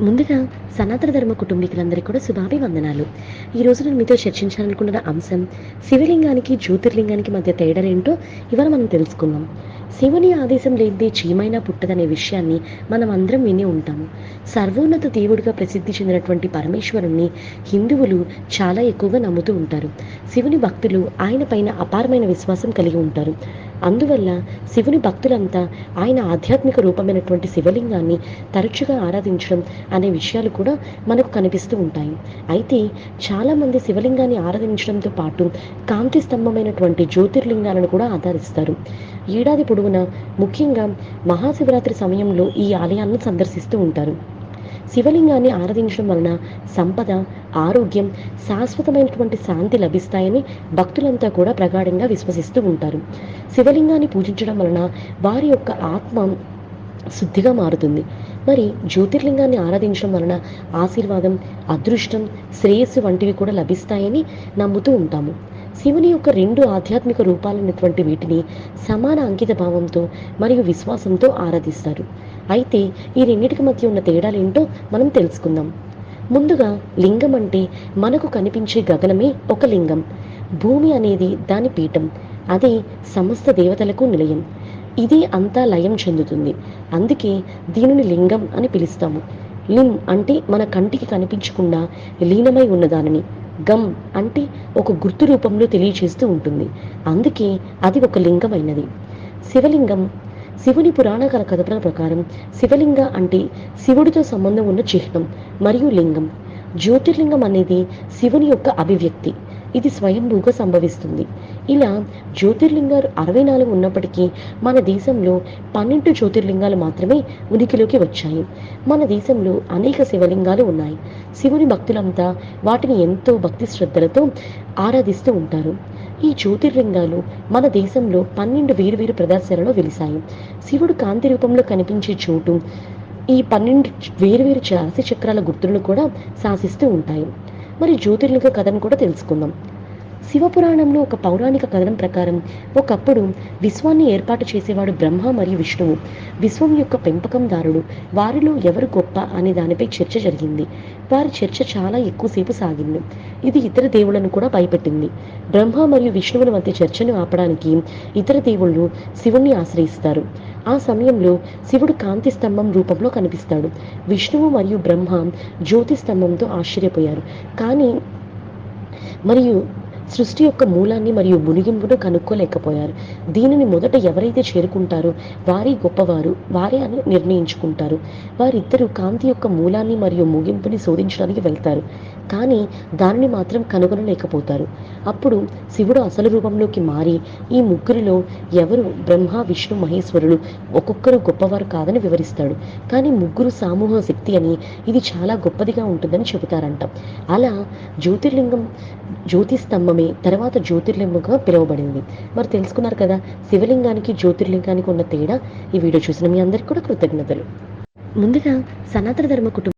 ముందుగా సనాతన ధర్మ కుటుంబీకులందరికీ కూడా శుభాభివందనాలు. ఈ రోజు నేను మీతో చర్చించాలనుకున్న అంశం శివలింగానికి జ్యోతిర్లింగానికి మధ్య తేడాలేంటో ఇవాళ మనం తెలుసుకుందాం. శివుని ఆదేశం లేనిదే చీమైనా పుట్టదనే విషయాన్ని మనం అందరం విని ఉంటాము. సర్వోన్నత దేవుడిగా ప్రసిద్ధి చెందినటువంటి పరమేశ్వరుణ్ణి హిందువులు చాలా ఎక్కువగా నమ్ముతూ ఉంటారు. శివుని భక్తులు ఆయన పైన అపారమైన విశ్వాసం కలిగి ఉంటారు. అందువల్ల శివుని భక్తులంతా ఆయన ఆధ్యాత్మిక రూపమైనటువంటి శివలింగాన్ని తరచుగా ఆరాధించడం అనే విషయాలు కూడా మనకు కనిపిస్తూ ఉంటాయి. అయితే చాలామంది శివలింగాన్ని ఆరాధించడంతో పాటు కాంతి స్తంభమైనటువంటి జ్యోతిర్లింగాలను కూడా ఆదరిస్తారు ఏడాది పొడవునా ముఖ్యంగా మహాశివరాత్రి సమయంలో ఈ ఆలయాలను సందర్శిస్తూ ఉంటారు. శివలింగాన్ని ఆరాధించడం వలన సంపద ఆరోగ్యం శాశ్వతమైనటువంటి శాంతి లభిస్తాయని భక్తులంతా కూడా ప్రగాఢంగా విశ్వసిస్తూ ఉంటారు. శివలింగాన్ని పూజించడం వలన వారి యొక్క ఆత్మ శుద్ధిగా మారుతుంది. మరి జ్యోతిర్లింగాన్ని ఆరాధించడం వలన ఆశీర్వాదం అదృష్టం శ్రేయస్సు వంటివి కూడా లభిస్తాయని నమ్ముతూ ఉంటాము. శివుని యొక్క రెండు ఆధ్యాత్మిక రూపాలైనటువంటి వీటిని సమాన అంకిత భావంతో మరియు విశ్వాసంతో ఆరాధిస్తారు. అయితే ఈ రెండింటికి మధ్య ఉన్న తేడాలేంటో మనం తెలుసుకుందాం. ముందుగా లింగం అంటే మనకు కనిపించే గగనమే ఒక లింగం. భూమి అనేది దాని పీఠం. అదే సమస్త దేవతలకు నిలయం. ఇది అంతా లయం చెందుతుంది. అందుకే దీనిని లింగం అని పిలుస్తాము. లిం అంటే మన కంటికి కనిపించకుండా లీనమై ఉన్నదానిని. గమ్ అంటే ఒక గుర్తు రూపంలో తెలియచేస్తూ ఉంటుంది. అందుకే అది ఒక లింగమైనది. శివలింగం శివుని పురాణ కథ కథల ప్రకారం శివలింగ అంటే శివుడితో సంబంధం ఉన్న చిహ్నం మరియు లింగం. జ్యోతిర్లింగం అనేది శివుని యొక్క అభివ్యక్తి. ఇది స్వయంభూగా సంభవిస్తుంది. ఇలా జ్యోతిర్లింగాలు అరవై నాలుగు ఉన్నప్పటికీ మన దేశంలో పన్నెండు జ్యోతిర్లింగాలు మాత్రమే ఉనికిలోకి వచ్చాయి. మన దేశంలో అనేక శివలింగాలు ఉన్నాయి. శివుని భక్తులంతా వాటిని ఎంతో భక్తి శ్రద్ధలతో ఆరాధిస్తూ ఉంటారు. ఈ జ్యోతిర్లింగాలు మన దేశంలో పన్నెండు వేరువేరు ప్రదర్శనలో వెలిశాయి. శివుడు కాంతి రూపంలో కనిపించే చోటు ఈ పన్నెండు వేరువేరు రాశి చక్రాల గుర్తులను కూడా శాసిస్తూ ఉంటాయి. మరి జ్యోతిర్లింగ కథను కూడా తెలుసుకుందాం. శివపురాణంలో ఒక పౌరాణిక కథనం ప్రకారం ఒకప్పుడు విశ్వాన్ని ఏర్పాటు చేసేవాడు బ్రహ్మ మరియు విష్ణువు. విశ్వం యొక్క పెంపకందారుడు. వారిలో ఎవరు గొప్ప అనే దానిపై చర్చ జరిగింది. వారి చర్చ చాలా ఎక్కువసేపు సాగింది. ఇది ఇతర దేవులను కూడా భయపెట్టింది. బ్రహ్మ మరియు విష్ణువుల మధ్య చర్చను ఆపడానికి ఇతర దేవుళ్ళు శివుణ్ణి ఆశ్రయిస్తారు. ఆ సమయంలో శివుడు కాంతి స్తంభం రూపంలో కనిపిస్తాడు. విష్ణువు మరియు బ్రహ్మ జ్యోతి స్తంభంతో ఆశ్చర్యపోయారు. కానీ మరియు సృష్టి యొక్క మూలాన్ని మరియు మునిగింపును కనుక్కోలేకపోయారు. దీనిని మొదట ఎవరైతే చేరుకుంటారో వారి గొప్పవారు వారే అని నిర్ణయించుకుంటారు. వారిద్దరూ కాంతి యొక్క మూలాన్ని మరియు ముగింపుని శోధించడానికి వెళ్తారు కానీ దానిని మాత్రం కనుగొనలేకపోతారు. అప్పుడు శివుడు అసలు రూపంలోకి మారి ఈ ముగ్గురిలో ఎవరు బ్రహ్మ విష్ణు మహేశ్వరులు ఒక్కొక్కరు గొప్పవారు కాదని వివరిస్తాడు. కానీ ముగ్గురు సమూహ శక్తి అని ఇది చాలా గొప్పదిగా ఉంటుందని చెబుతారంట. అలా జ్యోతిర్లింగం జ్యోతిస్తంభం ఆమె తర్వాత జ్యోతిర్లింగంగా పిలువబడింది. మరి తెలుసుకున్నారు కదా శివలింగానికి జ్యోతిర్లింగానికి ఉన్న తేడా? ఈ వీడియో చూసిన మీ అందరికీ కూడా కృతజ్ఞతలు. ముందుగా సనాతన ధర్మ కుటుంబం